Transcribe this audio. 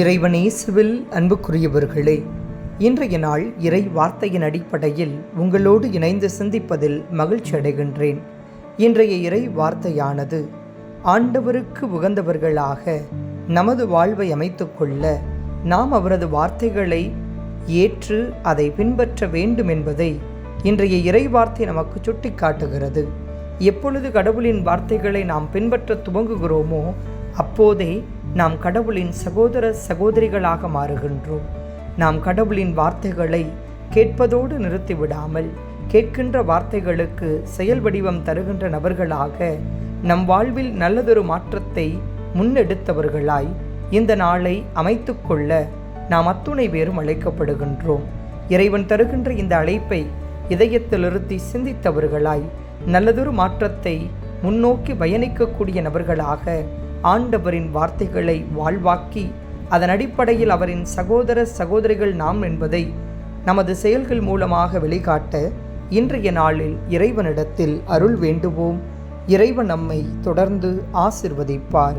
இறைவனேசுவில் அன்புக்குரியவர்களே இன்றைய நாள் இறை வார்த்தையின் அடிப்படையில் உங்களோடு இணைந்து சிந்திப்பதில் மகிழ்ச்சி அடைகின்றேன். இன்றைய இறை வார்த்தையானது ஆண்டவருக்கு உகந்தவர்களாக நமது வாழ்வை அமைத்துக்கொள்ள நாம் அவரது வார்த்தைகளை ஏற்று அதை பின்பற்ற வேண்டும் என்பதை இன்றைய இறை வார்த்தை நமக்கு சுட்டிக்காட்டுகிறது. எப்பொழுது கடவுளின் வார்த்தைகளை நாம் பின்பற்ற துவங்குகிறோமோ அப்போதே நாம் கடவுளின் சகோதர சகோதரிகளாக மாறுகின்றோம். நாம் கடவுளின் வார்த்தைகளை கேட்பதோடு நிறுத்திவிடாமல் கேட்கின்ற வார்த்தைகளுக்கு செயல் வடிவம் தருகின்ற நபர்களாக நம் வாழ்வில் நல்லதொரு மாற்றத்தை முன்னெடுத்தவர்களாய் இந்த நாளை அமைத்துக்கொள்ள நாம் அத்துணை பேரும் அழைக்கப்படுகின்றோம். இறைவன் தருகின்ற இந்த அழைப்பை இதயத்தில் நிறுத்தி சிந்தித்தவர்களாய் நல்லதொரு மாற்றத்தை முன்னோக்கி பயணிக்கக்கூடிய நபர்களாக ஆண்டவரின் வார்த்தைகளை வாழ்வாக்கி அதன் அடிப்படையில் அவரின் சகோதர சகோதரிகள் நாம் என்பதை நமது செயல்கள் மூலமாக வெளிக்காட்ட இன்றைய நாளில் இறைவனிடத்தில் அருள் வேண்டுவோம். இறைவன் நம்மை தொடர்ந்து ஆசிர்வதிப்பார்.